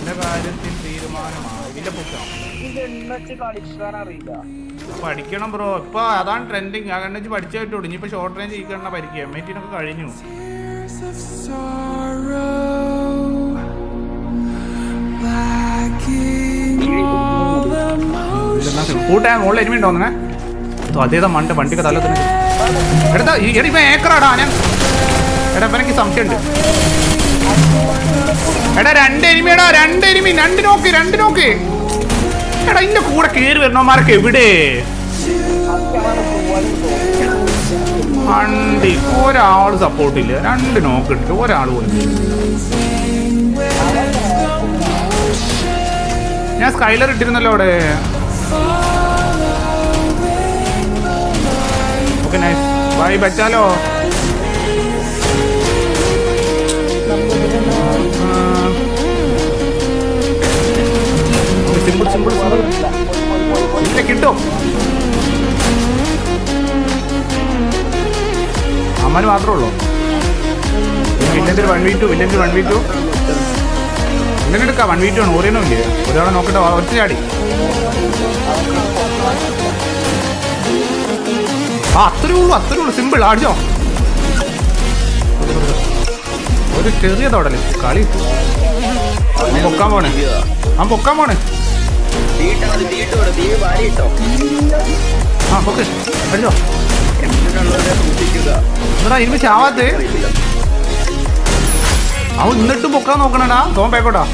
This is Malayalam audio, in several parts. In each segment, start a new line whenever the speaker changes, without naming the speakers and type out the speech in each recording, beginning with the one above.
എന്റെ കാര്യത്തിൽ തീരുമാനമാണ്. ഇതിന്റെ പുസ്തകം. പഠിക്കണം ബ്രോ. ഇപ്പൊ അതാണ് ട്രെൻഡിങ് ആ കണ്ണച്ച് പഠിച്ചേ പറ്റുള്ളൂ. ഇനിയിപ്പോ ഷോർട്ട് റേഞ്ച് ഇരിക്കണ പരിക്കുക എം ഐ ടിനൊക്കെ കഴിഞ്ഞു. കൂട്ടാൻ മുകളിൽ എനിമി ഉണ്ടോന്നെ അതേതാ മണ്ട? വണ്ടിക്ക് തലത്തിന് എടുത്താ എടാ ഇപ്പൊ ഏക്കറാടാ ഞാൻ എടാ എനിക്ക് സംശയമുണ്ട്. എടാ രണ്ട് എനിമിയടാ രണ്ട് എനിമി രണ്ട് നോക്ക് രണ്ട് നോക്ക് എടാ ഇന്റെ കൂടെ കേറി വരണമാർക്ക് എവിടെ? വണ്ടി. ഒരാൾ സപ്പോർട്ട് ഇല്ല. രണ്ട് നോക്ക് ഇട്ട് ഒരാൾ പോലും ഞാൻ സ്കൈലർ ഇട്ടിരുന്നല്ലോ അവിടെ. ഓക്കെ നൈസ് ബൈ ബച്ചാലോ. അമ്മന് മാത്രമേ ഉള്ളൂ? വില്ലന്റെ വൺ വി ടു വില്ലന്റെ വൺ വി ടു വില്ലൻ എടുക്കാം വൺ വി ടു ആണ്. ഓറിയനും ഇല്ലേ? ഒരാളെ നോക്കട്ടെ ഒറ്റ ചാടി. ആ അത്രേ ഉള്ളൂ അത്രേ ഉള്ളൂ. സിമ്പിൾ അടിച്ചോ ഒരു ചെറിയ തോടൽ കളി. പൊക്കാൻ പോണേ. ആ പൊക്കാൻ പോണേ. ആ പൊക്ക്. അടിച്ചോ
എന്തിനുള്ളവരെ സൂക്ഷിക്കുക
എന്താ ഇരുമ്പ് ചാവാത്തേ. അവൻ എന്നിട്ടും പൊക്കാൻ നോക്കണടാ. തോൻ പേക്കോട്ടാ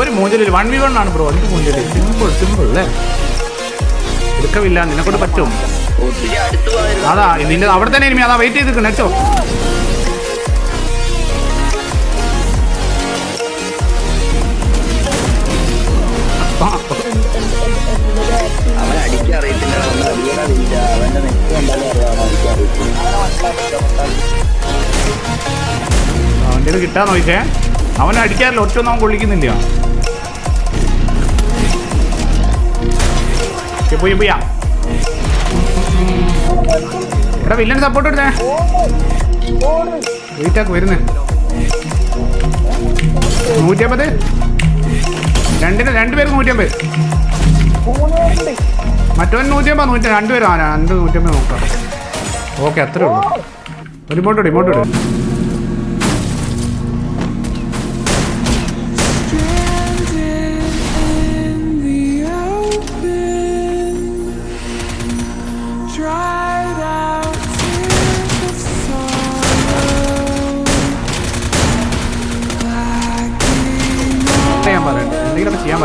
ഒരു മൂഞ്ചലിൽ വൺ വി വൺ ആണ് ബ്രോ. എന്ത് മൂഞ്ചൽ? സിമ്പിൾ സിമ്പിൾ അല്ലേ? എടുക്കവില്ല. നിന്നെ കൊണ്ട് പറ്റും അതാ നിന്റെ അവിടെ തന്നെ ഇനിമി അതാ വെയിറ്റ് ചെയ്ത് നിൽക്കണം
അവൻ അടിക്കാൻ അറിയത്തില്ല അവൻ അറിയണമില്ല അവന്റെ നെറ്റ് കണ്ടാലും അറിയാം അവൻ അടിക്കാൻ അറിയത്തില്ല
അവന്റെ ഇത് കിട്ടാൻ നോക്കിച്ചേ അവൻ അടിക്കാറില്ല ഒറ്റ ഒന്നും അവൻ കൊള്ളിക്കുന്നില്ല പോയാ എടാ വില്ലൻ സപ്പോർട്ട് എടുത്തേ വെയിറ്റാക്ക് വരുന്നേ നൂറ്റമ്പത് രണ്ടിന് രണ്ടുപേർക്ക് നൂറ്റമ്പത് മറ്റവൻ നൂറ്റമ്പത് നൂറ്റി രണ്ടുപേരും ആ രണ്ട് നൂറ്റമ്പത് നോക്കാം. ഓക്കെ അത്രേ ഉള്ളൂ. ഒരു ഇമോട്ട് ഇട് ഇമോട്ട് ഇട്. ചെയ്യാൻ പറയണ്ട എന്തെങ്കിലുമൊക്കെ ചെയ്യാൻ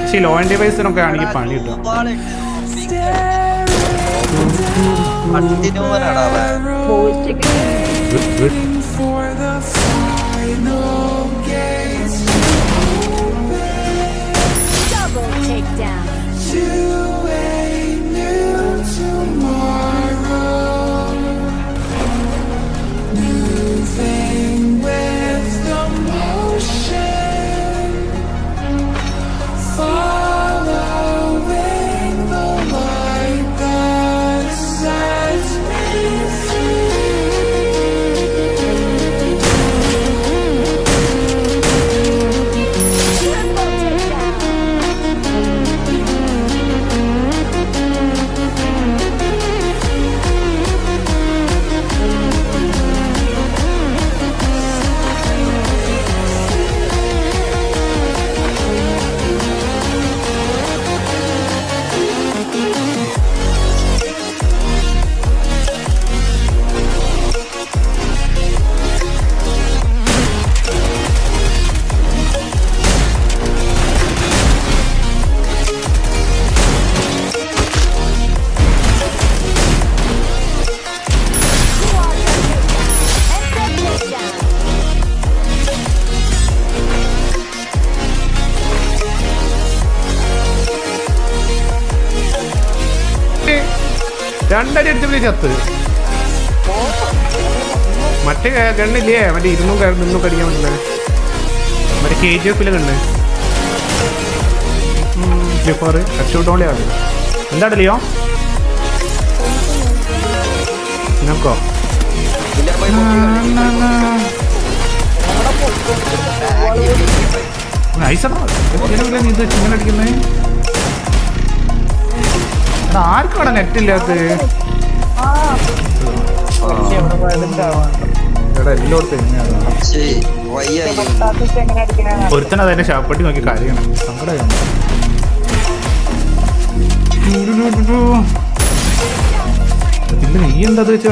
പക്ഷേ ലോ ആൻഡ് ഡിവൈസിനൊക്കെ ആണെങ്കിൽ പണി കിട്ടും.
കണ്ടിന്യൂവനാണ് അവൻ
രണ്ടടി അടിച്ചപ്പോൾ ചത്ത്. മറ്റേ ഗണ്ണില്ലേ? മറ്റേ ഇരുന്നും നിന്നും കടിക്കാൻ പറ്റില്ല മറ്റേ കെ ജി എഫിലെ ഗണ്ണ് ജിഫാർ ഹെഡ്ഷോട്ട് ഓൺലി ആണ് എന്താ ലിയോ പൊക്കോ
ഇല്ല പോയി പൊക്കി കളി.
നൈസാണോ നീ ഇത് ചിങ്ങൻ അടിക്കുന്നേ?
പൊട്ടാത്തിട്ട് നെറ്റ്
ഇല്ലാത്തത് അതിന്റെ ശവപ്പെട്ടി നോക്കി ഇല്ല നീ എന്താ വെച്ച്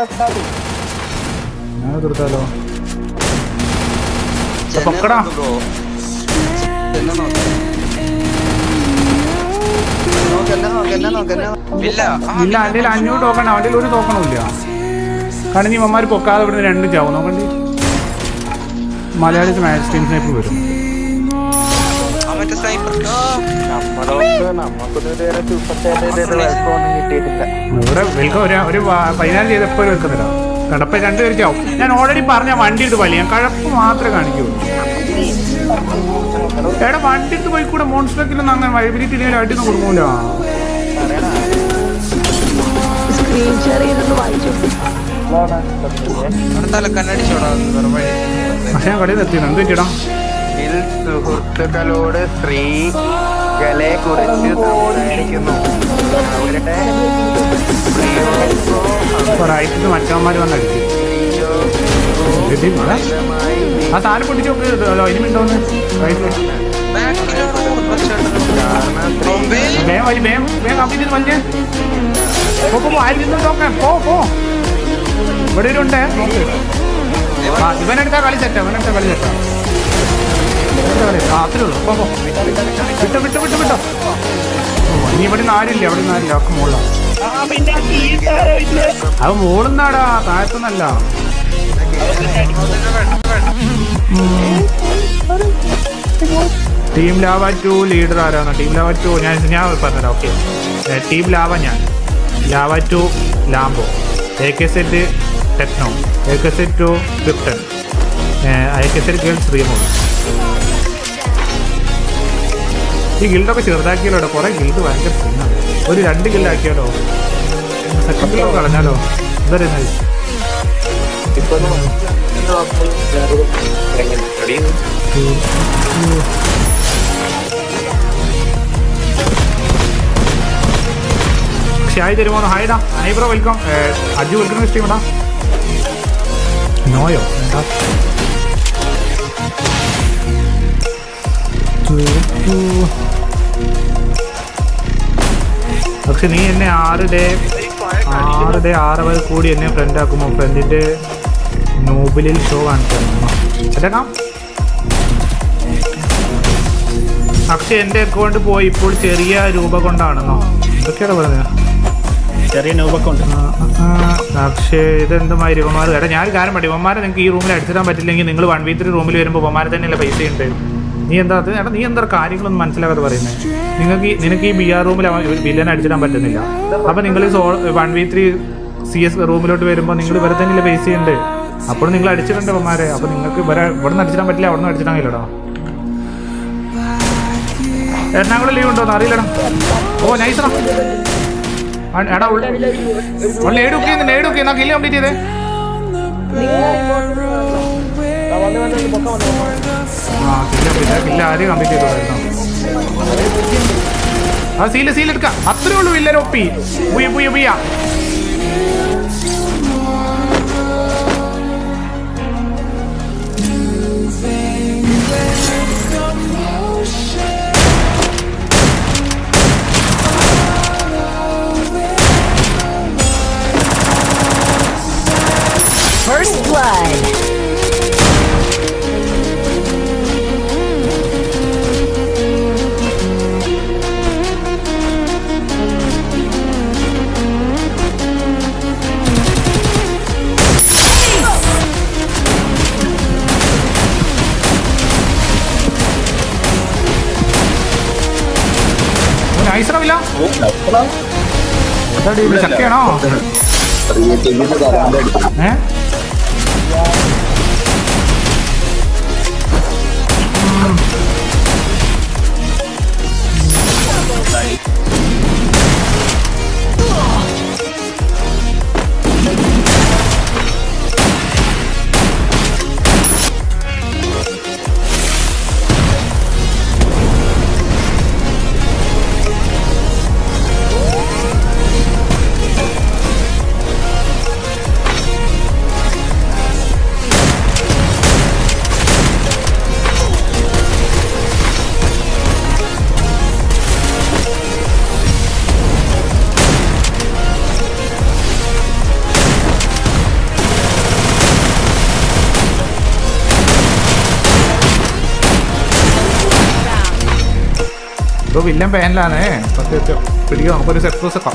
റെസ്റ്റാതി
ഞാൻ തീർത്താലോ
ചെന്നെ
പൊക്കടാ.
ഇല്ല.
എന്റെ അഞ്ഞൂറ് ടോക്കൺ അവന്റെ ഒരു ടോക്കണും ഇല്ല. കാരണം നീ മമ്മാര് പൊക്കാതെ ഇവിടുന്ന് രണ്ടും ചാവും. നോക്കണ്ടി. മലയാളി മാച്ച് ടീം സ്നൈപ്പർ വരും. ഇവിടെ വെൽക്കം ഒരു പതിനാല് ചെയ്തപ്പോൾ വെക്കുന്നില്ല കടപ്പ രണ്ടുപേരും ചാവും. ഞാൻ ഓൾറെഡി പറഞ്ഞ വണ്ടി എടുത്ത് വലിയ കഴപ്പ് മാത്രമേ കാണിക്കൂ എടാ വണ്ടി എടുത്ത് പോയി കൂടെ മോൺസ്റ്ററൊക്കെ അങ്ങനെ വൈബിലിറ്റി ഇല്ലെങ്കിൽ ഒന്നും കൊടുക്കൂല. പക്ഷെ കടയിൽ എന്ത് പറ്റിയടാ?
ഇതിൽ സുഹൃത്തുക്കളോട് സ്ത്രീകളെ കുറിച്ച് സംസാരിക്കുന്നു. അവരുടെ
മറ്റവന്മാർ വന്ന് അടിച്ചു എടി, മോളെ. ആ സാധനം പൊട്ടിച്ച് നോക്ക്. അല്ലോ ഇനി ഉണ്ടോന്ന് റൈറ്റിൽ
ബാക്കിലാണ് കുറച്ചേട്ടൻ
വേഗം വലി വേഗം വേഗം കമ്പനി വലിയ പോ പോ, പോ ആരും നിന്ന് നോക്കാം. പോ പോ. ഇവിടെ ഒരു ഉണ്ട്. ഇവനെടുത്താ കളി സെറ്റാ ഇവനെടുത്താ കളി സെറ്റാ പോ ഇനി ഇവിടെ അത് മുകളിന്നാടാ താഴത്തുനിന്നല്ല ടീം ലാവ ടു ലീഡർ ആരാണ്? ടീം ലാവ ടു ഞാൻ ഞാൻ പറഞ്ഞുതരാം ഓക്കെ. ടീം ലാവ ഞാൻ. Lava two Lambo. A K set Techno. A K set two fifteen I K set girls Remo ഈ ഗിൽഡൊക്കെ ചെറുതാക്കിയാലോ കുറേ ഗിൽഡ് ഭയങ്കര സീനാണ് ഒരു രണ്ട് ഗിൽഡാക്കിയാലോ സെക്കൻഡ് കളഞ്ഞാലോ? എന്താ പറയുന്നത് ഷായി തരുമോ ഹായ്ഡാ അനൈബ്രോ വെൽക്കം. അജു വെൽക്കം സ്ട്രീം ഇടാ നോയോ? പക്ഷെ നീ എന്നെ ആറ് ഡേ ആറ് ഡേ ആറ് വരെ കൂടി എന്നെ ഫ്രണ്ട് ആക്കുമ്പോൾ ഫ്രണ്ടിന്റെ നോബിലിൽ ഷോ കാണിക്കാം പക്ഷെ എന്റെ അക്കൗണ്ട് പോയി ഇപ്പോൾ ചെറിയ രൂപ കൊണ്ടാണെന്നോ എന്തൊക്കെയാണ് പറഞ്ഞത്
ചെറിയ നോബക്കുണ്ട്
പക്ഷേ ഇതെന്തുമായി ഇവന്മാർ എടാ ഞാൻ കാരണം കാര്യം പറ്റി ഇവന്മാരെ നിങ്ങൾക്ക് ഈ റൂമിൽ അടിച്ചിടാൻ പറ്റില്ലെങ്കിൽ നിങ്ങൾ വൺ വീ ത്രീ റൂമിൽ വരുമ്പോൾ ഇവന്മാരെ തന്നെയല്ലേ പൈസ ഉണ്ട് നീ എന്താ അത്? എടാ നീ എന്താ കാര്യങ്ങളൊന്നും മനസ്സിലാക്കാതെ പറയുന്നത് നിങ്ങൾക്ക് നിനക്ക് ഈ ബി ആർ റൂമിൽ വില്ലൻ അടിച്ചിടാൻ പറ്റുന്നില്ല. അപ്പോൾ നിങ്ങൾ so one V three C S റൂമിലോട്ട് വരുമ്പോൾ നിങ്ങൾ ഇവരെ തന്നെയല്ലേ പൈസ ഉണ്ട് അപ്പോൾ നിങ്ങൾ അടിച്ചിട്ടുണ്ട് അമ്മമാരെ അപ്പോൾ നിങ്ങൾക്ക് ഇവരെ ഇവിടെ നിന്ന് അടിച്ചിടാൻ പറ്റില്ല അവിടെ നിന്ന് അടിച്ചിടാൻ എറണാകുളം ലീവ് ഉണ്ടോ അറിയില്ലടാ. ഓ നൈസറാ എടാ കംപ്ലീറ്റ് ആ അത്രേ ഉള്ളൂ വില്ലൻ ഒപ്പി. പുയ പുയ പുയ്യ ചക്കയാണോ ഏ? ഇപ്പൊ വില്ലൻ പാനിലാണ് പിടിക്കാം നമുക്കൊരു സെറ്റ് ഒക്കെ